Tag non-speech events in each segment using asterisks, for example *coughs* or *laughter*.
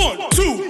One, two,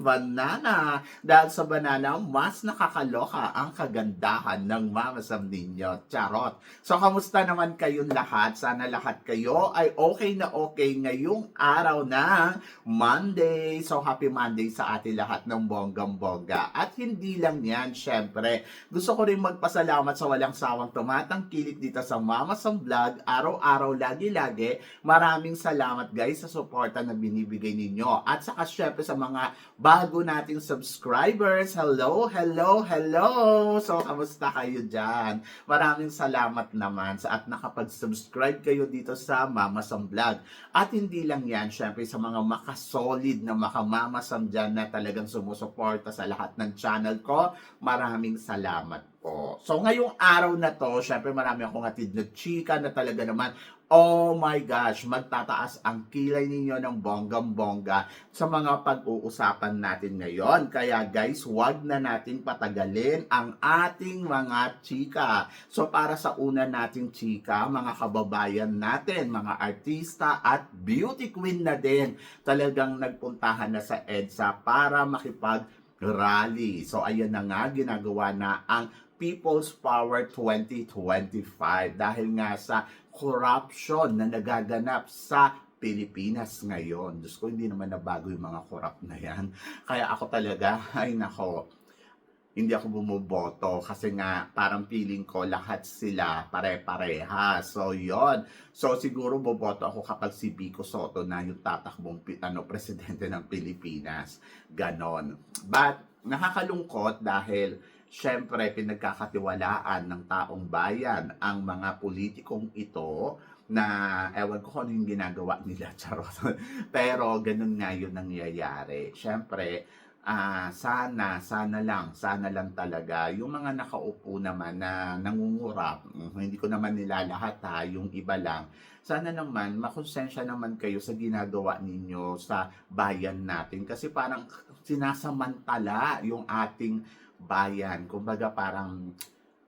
banana. Dahil sa banana, mas nakakaloka ang kagandahan ng mamasam ninyo. Charot! So, kamusta naman kayong lahat? Sana lahat kayo ay okay na okay ngayong araw ng Monday. So, happy Monday sa atin lahat ng bonggang-bongga. At hindi lang yan, syempre. Gusto ko rin magpasalamat sa walang sawang tumatangkilik dito sa Mama Sam Vlog. Araw-araw, lagi-lagi. Maraming salamat guys sa suporta na binibigay ninyo. At saka syempre sa mga bago nating subscribers. Hello, hello, hello! So, kamusta kayo dyan? Maraming salamat naman sa at nakapag-subscribe kayo dito sa Mama Sam Vlog. At hindi lang yan, syempre sa mga makasolid na makamamasam dyan na talagang sumusuporta sa lahat ng channel ko. Maraming salamat po. So ngayong araw na to, syempre marami akong hatid na chika na talaga naman, oh my gosh, magtataas ang kilay ninyo ng bonggam-bongga sa mga pag-uusapan natin ngayon. Kaya guys, wag na nating patagalin ang ating mga chika. So para sa una nating chika, mga kababayan natin, mga artista at beauty queen na din, talagang nagpuntahan na sa EDSA para makipag rally. So ayan na nga, ginagawa na ang People's Power 2025 dahil nga sa corruption na nagaganap sa Pilipinas ngayon. Diyos ko, hindi naman nabago yung mga corrupt na yan. Kaya ako talaga, *laughs* ay nako, hindi ako bumuboto kasi nga parang feeling ko lahat sila pare-pareha. So, yon So, siguro boboto ako kapag si Vico Soto na yung tatakbong ano, presidente ng Pilipinas. Ganon. But, nakakalungkot dahil syempre pinagkakatiwalaan ng taong bayan ang mga politikong ito na ewan ko kung ano yung ginagawa nila, *laughs* charot. Pero ganun nga yun nangyayari. Syempre, ah sana, sana lang, sana lang talaga, yung mga nakaupo naman na nangungurap, mm, hindi ko naman nila lahat ha, yung iba lang, sana naman makonsensya naman kayo sa ginagawa ninyo sa bayan natin kasi parang sinasamantala yung ating bayan. Kumbaga parang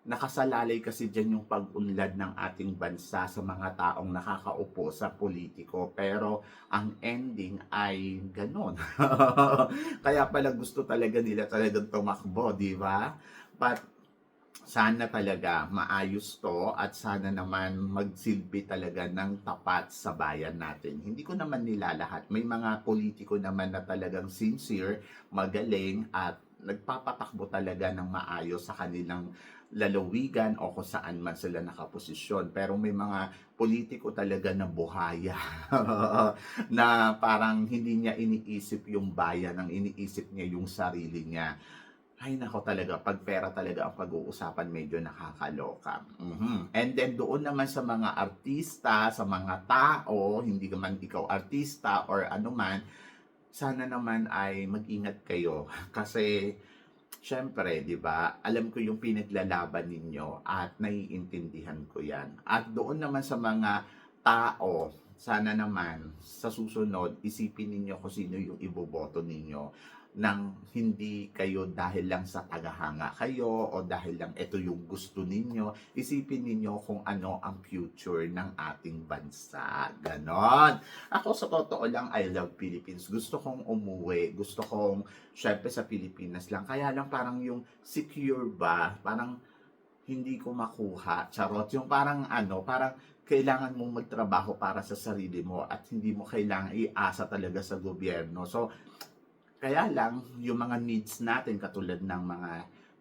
nakasalalay kasi dyan yung pag-unlad ng ating bansa sa mga taong nakakaupo sa politiko. Pero ang ending ay ganun. *laughs* Kaya pala gusto talaga nila talagang tumakbo, di ba? But sana talaga maayos to at sana naman magsilbi talaga ng tapat sa bayan natin. Hindi ko naman nila lahat. May mga politiko naman na talagang sincere, magaling at nagpapatakbo talaga ng maayos sa kanilang lalawigan o kung saan man sila nakaposisyon. Pero may mga politiko talaga na buhaya *laughs* na parang hindi niya iniisip yung bayan, ang iniisip niya yung sarili niya. Ay nako talaga, pag pera talaga ang pag-uusapan, medyo nakakaloka. Mhm. And then doon naman sa mga artista, sa mga tao, hindi naman ikaw artista or ano man, sana naman ay mag-ingat kayo. *laughs* Kasi, syempre, di ba, alam ko yung pinaglalaban ninyo at naiintindihan ko yan. At doon naman sa mga tao, sana naman sa susunod, isipin ninyo kung sino yung iboboto ninyo nang hindi kayo dahil lang sa tagahanga kayo o dahil lang ito yung gusto ninyo, isipin ninyo kung ano ang future ng ating bansa. Ganon. Ako sa totoo lang, I love Philippines. Gusto kong umuwi. Gusto kong, syempre sa Pilipinas lang. Kaya lang parang yung secure ba, parang hindi ko makuha. Charot. Yung parang ano, parang kailangan mong magtrabaho para sa sarili mo at hindi mo kailangan iasa talaga sa gobyerno. So, kaya lang, yung mga needs natin, katulad ng mga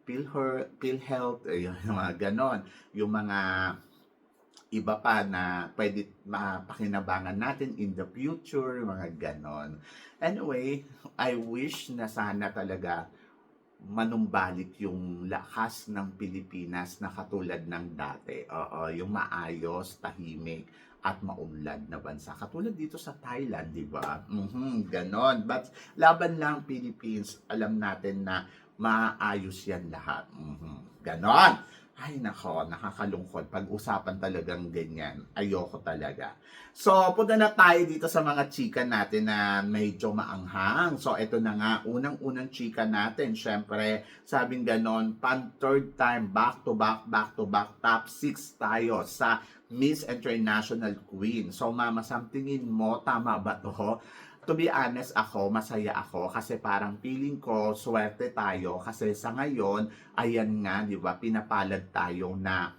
PhilHealth, PhilHealth eh, yung *laughs* mga ganon, yung mga iba pa na pwede mapakinabangan natin in the future, mga ganon. Anyway, I wish na sana talaga manumbalik yung lakas ng Pilipinas na katulad ng dati. Oo, yung maayos, tahimik, at maunlad na bansa. Katulad dito sa Thailand, di ba? Mhm, ganon. But laban lang Philippines, alam natin na maayos yan lahat. Mhm, ganon. Ay nako, nakakalungkot. Pag-usapan talagang ganyan, ayoko talaga. So, punta na tayo dito sa mga chika natin na medyo maanghang. So, ito na nga, unang-unang chika natin. Siyempre, sabing ganon, pan third time, back to back, back to back, top 6 tayo sa Miss International Queen. So, mama, somethingin mo, tama ba to? To be honest ako, masaya ako kasi parang feeling ko, swerte tayo kasi sa ngayon, ayan nga, di ba, pinapalad tayo na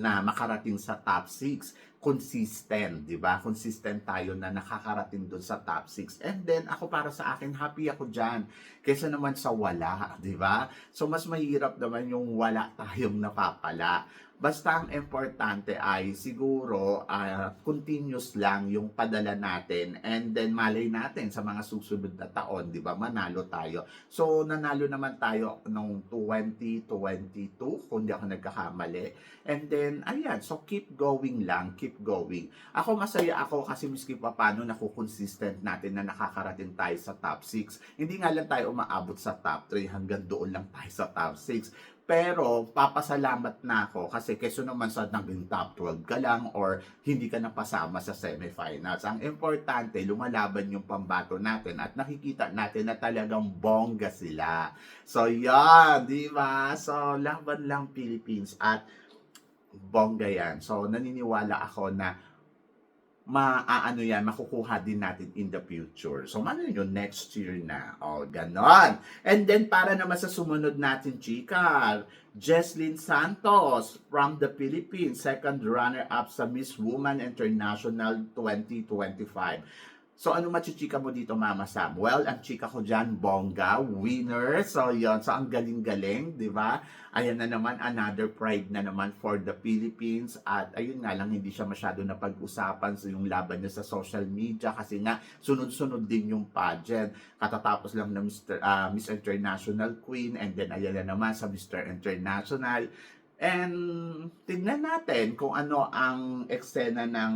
na makarating sa top 6 consistent, 'di ba? Consistent tayo na nakakarating doon sa top 6. And then ako para sa akin happy ako diyan kaysa naman sa wala, 'di ba? So mas mahirap naman yung wala tayong napapala. Basta ang importante ay siguro ah, continuous lang yung padala natin and then malay natin sa mga susunod na taon, 'di ba? Manalo tayo. So nanalo naman tayo nung 2022 kung di ako nagkakamali. And then ayan, so keep going lang, keep going. Ako masaya ako kasi miski pa paano naku-consistent natin na nakakarating tayo sa top 6. Hindi nga lang tayo umaabot sa top 3 hanggang doon lang tayo sa top 6. Pero papasalamat na ako kasi keso naman sa naging top 12 ka lang or hindi ka napasama sa semifinals. Ang importante, lumalaban yung pambato natin at nakikita natin na talagang bongga sila. So yan, di ba? So laban lang Philippines at bongga yan. So naniniwala ako na maaano yan, makukuha din natin in the future. So, ano yun, next year na. O, ganon. And then, para naman sa sumunod natin, chika, Jesslyn Santos from the Philippines, second runner-up sa Miss Woman International 2025. So, ano machichika mo dito, Mama Sam? Well, ang chika ko dyan, bongga, winner. So, yon So, ang galing-galing, di ba? Ayan na naman, another pride na naman for the Philippines. At ayun nga lang, hindi siya masyado na pag-usapan sa yung laban niya sa social media kasi nga, sunod-sunod din yung pageant. Katatapos lang ng Mr., ah, Miss International Queen and then ayan na naman sa Mr. International. And tignan natin kung ano ang eksena ng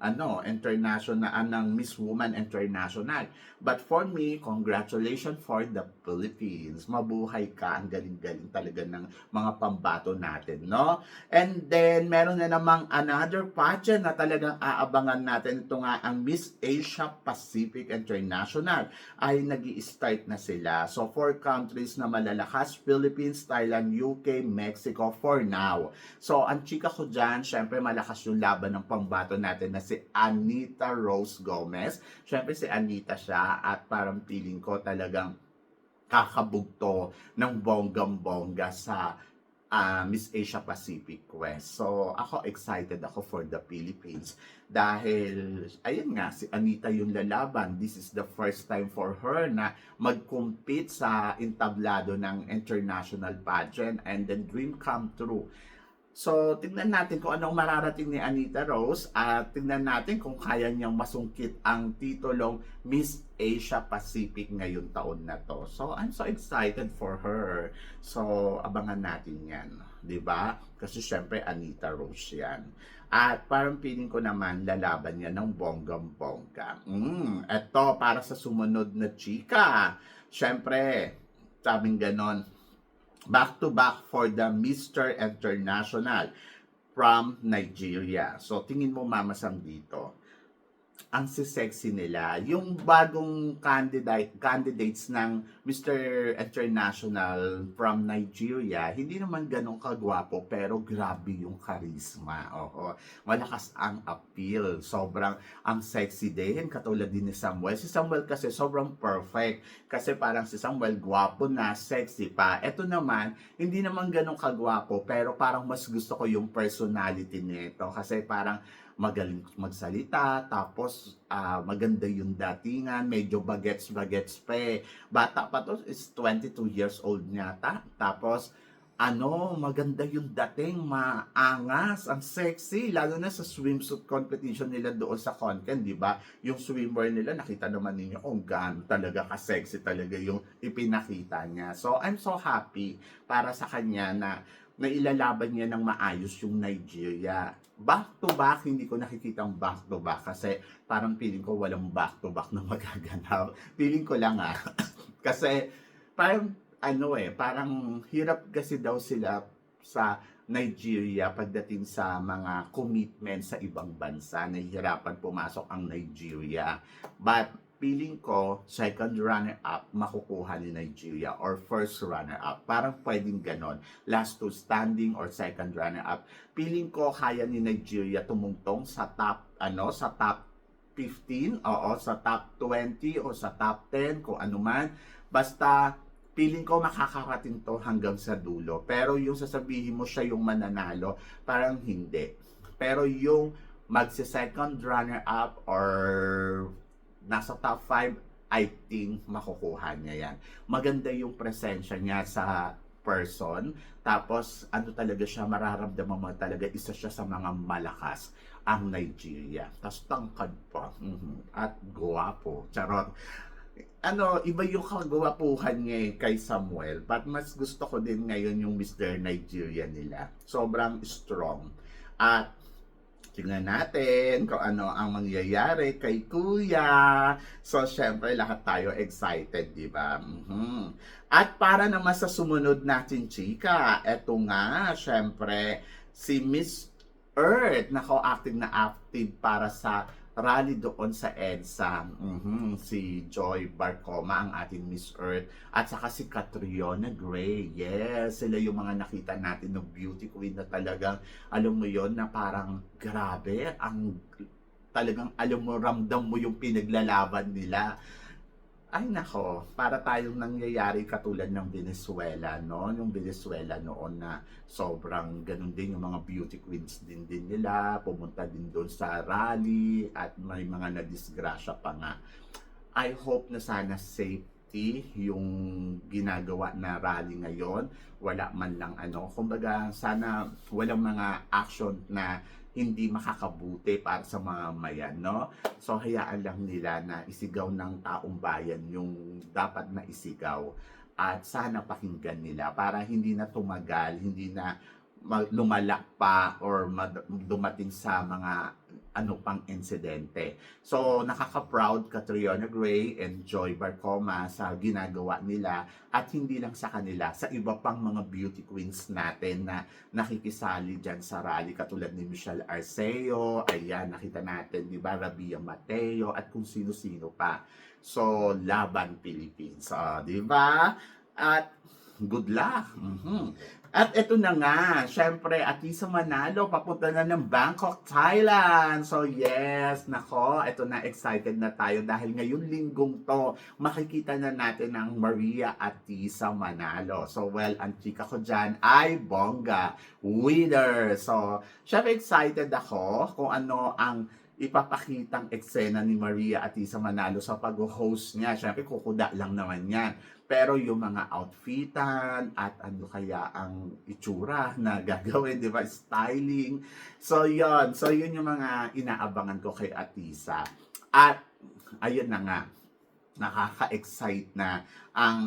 ano international ah, ng Miss Woman International. But for me, congratulations for the Philippines. Mabuhay ka. Ang galing-galing talaga ng mga pambato natin, no? And then meron na namang another pageant na talagang aabangan natin. Ito nga ang Miss Asia Pacific International ay nag start na sila. So four countries na malalakas, Philippines, Thailand, UK, Mexico for now. So ang chika ko dyan, syempre malakas yung laban ng pambato natin na si Anita Rose Gomez. Syempre si Anita siya at parang feeling ko talagang kakabugto ng bonggang-bongga sa ah, Miss Asia Pacific West. So, ako excited ako for the Philippines dahil ayun nga si Anita yung lalaban. This is the first time for her na mag-compete sa entablado ng international pageant and then dream come true. So, tingnan natin kung anong mararating ni Anita Rose at tingnan natin kung kaya niyang masungkit ang titulong Miss Asia Pacific ngayong taon na to. So, I'm so excited for her. So, abangan natin yan. ba? Kasi syempre Anita Rose yan. At parang feeling ko naman lalaban niya ng bonggang-bongga. Mm, eto para sa sumunod na chika. Syempre, sabing ganon, back to back for the Mr. International from Nigeria. So tingin mo Mama Sam dito, ang sexy nila. Yung bagong candidate candidates ng Mr. International from Nigeria, hindi naman ganun kagwapo pero grabe yung charisma. Oo. Malakas ang appeal. Sobrang ang sexy din katulad din ni Samuel. Si Samuel kasi sobrang perfect kasi parang si Samuel gwapo na, sexy pa. Ito naman, hindi naman ganun kagwapo pero parang mas gusto ko yung personality nito kasi parang magaling magsalita, tapos ah, maganda yung datingan, medyo bagets-bagets pa eh. Bata pa to, is 22 years old niya ta. Tapos, ano, maganda yung dating, maangas, ang sexy, lalo na sa swimsuit competition nila doon sa content, di ba? Yung swimwear nila, nakita naman ninyo kung gaano talaga ka-sexy talaga yung ipinakita niya. So, I'm so happy para sa kanya na nailalaban niya ng maayos yung Nigeria. Back to back, hindi ko nakikita ang back to back kasi parang feeling ko walang back to back na *laughs* magaganap. Feeling ko lang ah. *coughs* kasi parang ano eh, parang hirap kasi daw sila sa Nigeria pagdating sa mga commitment sa ibang bansa. Nahihirapan pumasok ang Nigeria. But feeling ko, second runner-up makukuha ni Nigeria or first runner-up. Parang pwedeng ganon. Last two standing or second runner-up. Feeling ko kaya ni Nigeria tumungtong sa top, ano, sa top 15, oo, sa top 20 o sa top 10, kung ano man. Basta, feeling ko makakarating to hanggang sa dulo. Pero yung sasabihin mo siya yung mananalo, parang hindi. Pero yung magsi-second runner-up or nasa top 5, I think makukuha niya yan. Maganda yung presensya niya sa person. Tapos, ano talaga siya, mararamdaman mo talaga, isa siya sa mga malakas ang Nigeria. Tapos tangkad pa. Mhm. At guwapo. Charot. Ano, iba yung kagwapuhan niya eh, kay Samuel. But mas gusto ko din ngayon yung Mr. Nigeria nila. Sobrang strong. At tingnan natin kung ano ang mangyayari kay Kuya. So, syempre, lahat tayo excited, di ba? Mhm. At para naman sa sumunod natin, chika, eto nga, syempre, si Miss Earth, nako, active na active para sa rally doon sa EDSA. Mhm, Si Joy Barcoma, ang ating Miss Earth. At saka si Catriona Gray. Yes, sila yung mga nakita natin ng beauty queen na talagang, alam mo yon na parang grabe, ang talagang alam mo, ramdam mo yung pinaglalaban nila. Ay nako, para tayong nangyayari katulad ng Venezuela, no? Yung Venezuela noon na sobrang ganun din yung mga beauty queens din din nila, pumunta din doon sa rally at may mga nadisgrasya pa nga. I hope na sana safety yung ginagawa na rally ngayon. Wala man lang ano. Kumbaga, sana walang mga action na hindi makakabuti para sa mga mayan, no? So, hayaan lang nila na isigaw ng taong bayan yung dapat na isigaw. At sana pakinggan nila para hindi na tumagal, hindi na ma- lumala pa or dumating sa mga ano pang insidente. So, nakaka-proud Catriona Gray and Joy Barcoma sa ginagawa nila at hindi lang sa kanila, sa iba pang mga beauty queens natin na nakikisali dyan sa rally katulad ni Michelle Arceo, ayan, nakita natin, di ba, Rabia Mateo at kung sino-sino pa. So, Laban Philippines, ah, di ba? At good luck. Mhm. At ito na nga, syempre, Atisa Manalo, papunta na ng Bangkok, Thailand. So yes, nako, ito na, excited na tayo dahil ngayon linggong to, makikita na natin ang Maria Atisa Manalo. So well, ang chika ko dyan ay Bongga, winner. So, syempre excited ako kung ano ang ipapakitang eksena ni Maria Atisa Manalo sa pag-host niya. Syempre, kukuda lang naman yan. Pero yung mga outfitan at ano kaya ang itsura na *laughs* gagawin, di ba? Styling. So, yon So, yun yung mga inaabangan ko kay Atisa. At, ayun na nga, nakaka-excite na ang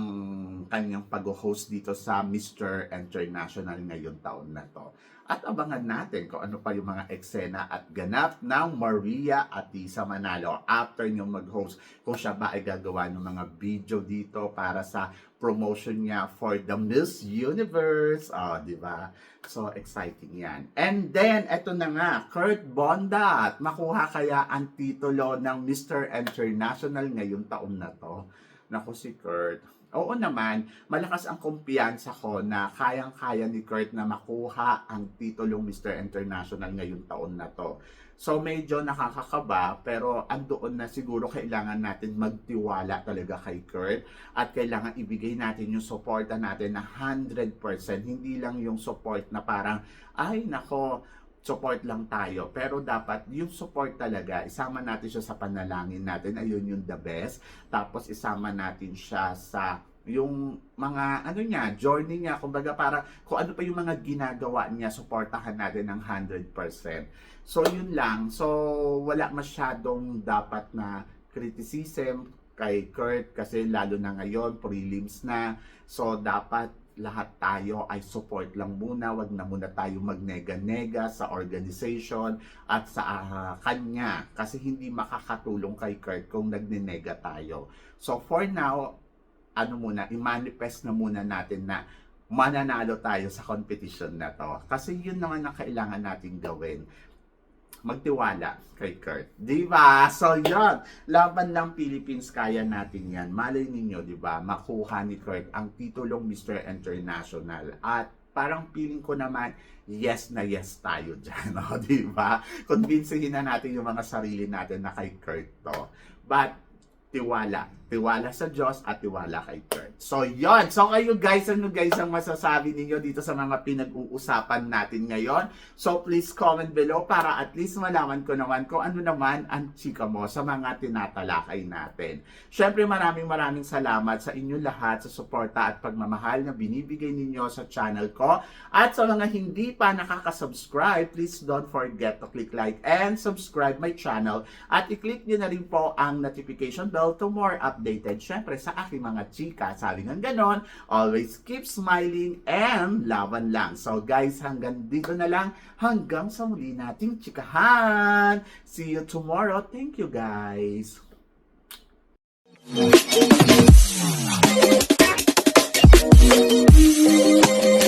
kanyang pag-host dito sa Mr. International ngayon taon na to. At abangan natin kung ano pa yung mga eksena at ganap ng Maria Atisa Manalo after niyong mag-host. Kung siya ba ay gagawa ng mga video dito para sa promotion niya for the Miss Universe. Oh, di ba? So, exciting yan. And then, eto na nga, Kurt Bondat. Makuha kaya ang titulo ng Mr. International ngayong taon na to. Naku si Kurt. Oo naman, malakas ang kumpiyansa ko na kayang-kaya ni Kurt na makuha ang titulong Mr. International ngayong taon na to. So medyo nakakakaba pero andoon na siguro kailangan natin magtiwala talaga kay Kurt at kailangan ibigay natin yung suporta natin na 100%. Hindi lang yung support na parang ay nako support lang tayo. Pero dapat yung support talaga, isama natin siya sa panalangin natin. Ayun yung the best. Tapos isama natin siya sa yung mga ano niya, journey niya, kumbaga para kung ano pa yung mga ginagawa niya, suportahan natin ng 100%. So yun lang. So wala masyadong dapat na criticism kay Kurt kasi lalo na ngayon prelims na. So dapat lahat tayo ay support lang muna, wag na muna tayo magnega-nega sa organization at sa ah, kanya kasi hindi makakatulong kay Kurt kung nagnenega tayo. So for now, ano muna, i-manifest na muna natin na mananalo tayo sa competition na to. Kasi yun naman ang kailangan natin gawin. Magtiwala kay Kurt. Di ba? So, yun. Laban ng Philippines, kaya natin yan. Malay ninyo, di ba? Makuha ni Kurt ang titulong Mr. International. At parang feeling ko naman, yes na yes tayo dyan. *laughs* No? Di ba? Convincehin na natin yung mga sarili natin na kay Kurt to. But, tiwala. Tiwala sa Diyos at tiwala kay Kurt. So, yon So, kayo guys, ano guys ang masasabi ninyo dito sa mga pinag-uusapan natin ngayon? So, please comment below para at least malaman ko naman kung ano naman ang chika mo sa mga tinatalakay natin. Syempre, maraming maraming salamat sa inyo lahat sa suporta at pagmamahal na binibigay ninyo sa channel ko. At sa mga hindi pa nakaka-subscribe, please don't forget to click like and subscribe my channel at i-click nyo na rin po ang notification bell to more updated syempre sa aking mga chika. Sabi ng ganon, always keep smiling and laban lang. So guys, hanggang dito na lang. Hanggang sa muli nating chikahan. See you tomorrow. Thank you guys. Thank you.